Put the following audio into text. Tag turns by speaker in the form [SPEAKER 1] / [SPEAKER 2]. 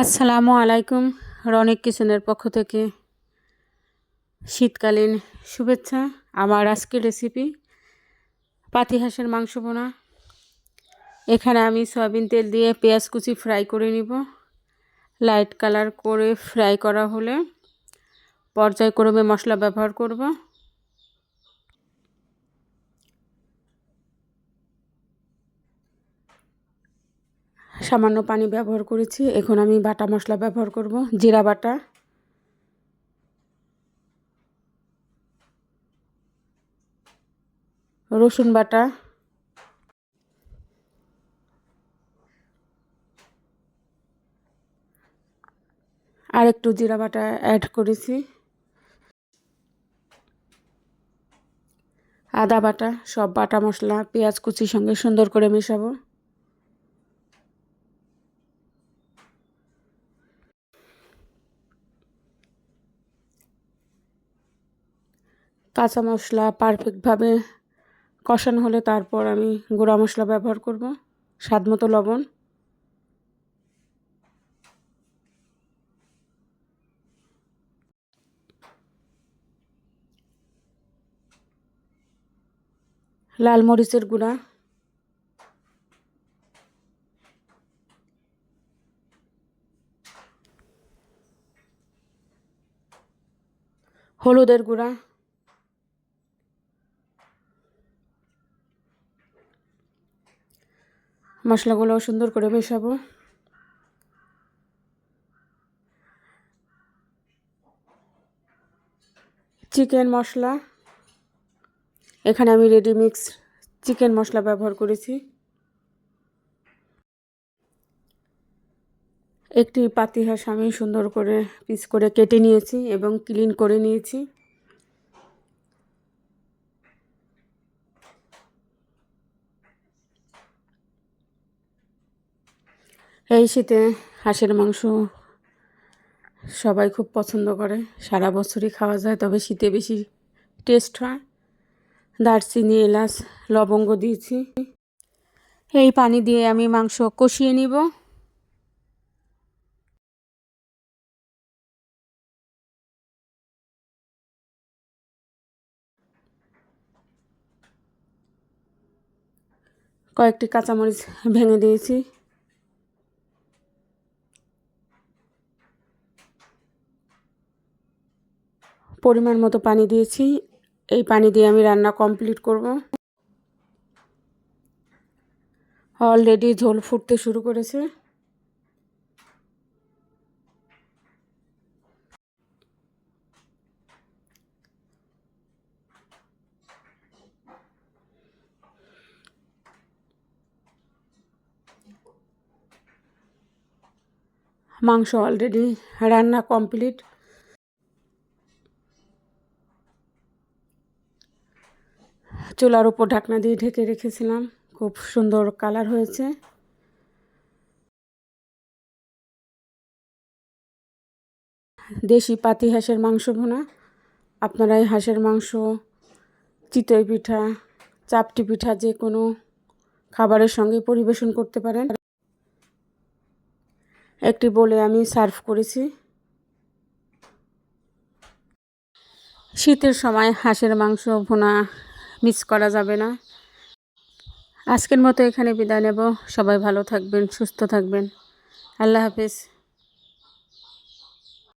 [SPEAKER 1] আসসালামু আলাইকুম, রনিক কিচেনের পক্ষ থেকে। শীতকালীন শুভেচ্ছা, আমার আজকের রেসিপি পাতি হাঁসের মাংস বোনা। এখানে আমি সয়াবিন তেল দিয়ে পেঁয়াজ কুচি ফ্রাই করে নিব। লাইট কালার করে ফ্রাই করা হলে পর্যায়ক্রমে মশলা ব্যবহার করব। সামান্য পানি ব্যবহার করেছি। এখন আমি বাটা মশলা ব্যবহার করব। জিরা বাটা। রসুন বাটা। আর একটু জিরা বাটা অ্যাড করেছি। আদা বাটা, সব বাটা মশলা, পেঁয়াজ কুচির সঙ্গে সুন্দর করে মেশাবো। কাঁচা মশলা পারফেক্টভাবে কষানো হলে তারপর আমি গুঁড়া মশলা ব্যবহার করব, স্বাদ মতো লবণ। লাল মরিচের গুঁড়া। হলুদের গুঁড়া। মশলাগুলো সুন্দর করে মেশাবো। চিকেন মশলা। এখানে আমি রেডি মিক্স চিকেন মশলা ব্যবহার করেছি। একটি পাতি হাঁস আমি সুন্দর করে পিস করে কেটে নিয়েছি এবং ক্লিন করে নিয়েছি। এই শীতে হাঁসের মাংস সবাই খুব পছন্দ করে। সারা বছরই খাওয়া যায়, তবে শীতে বেশি টেস্ট হয়। দারচিনি, এলাচ, লবঙ্গ দিয়েছি। এই পানি দিয়ে আমি মাংস কষিয়ে নিব। কয়েকটি কাঁচামরিচ ভেঙে দিয়েছি। পরিমাণ মতো পানি দিয়েছি। এই পানি দিয়ে আমি রান্না কমপ্লিট করব। অলরেডি ঝোল ফুটতে শুরু করেছে। মাংস অলরেডি রান্না কমপ্লিট। চুলার উপর ঢাকনা দিয়ে ঢেকে রেখেছিলাম। খুব সুন্দর কালার হয়েছে। দেশি পাতি হাঁসের মাংস ভোনা। আপনারা এই হাঁসের মাংস, চিতই পিঠা, চাপটি পিঠা যে কোনো খাবারের সঙ্গে পরিবেশন করতে পারেন। একটি বলে আমি সার্ভ করেছি। শীতের সময় হাঁসের মাংস ভুনা মিস করা যাবে না। আজকের মতো এখানে বিদায় নেব। সবাই ভালো থাকবেন, সুস্থ থাকবেন। আল্লাহ হাফিজ।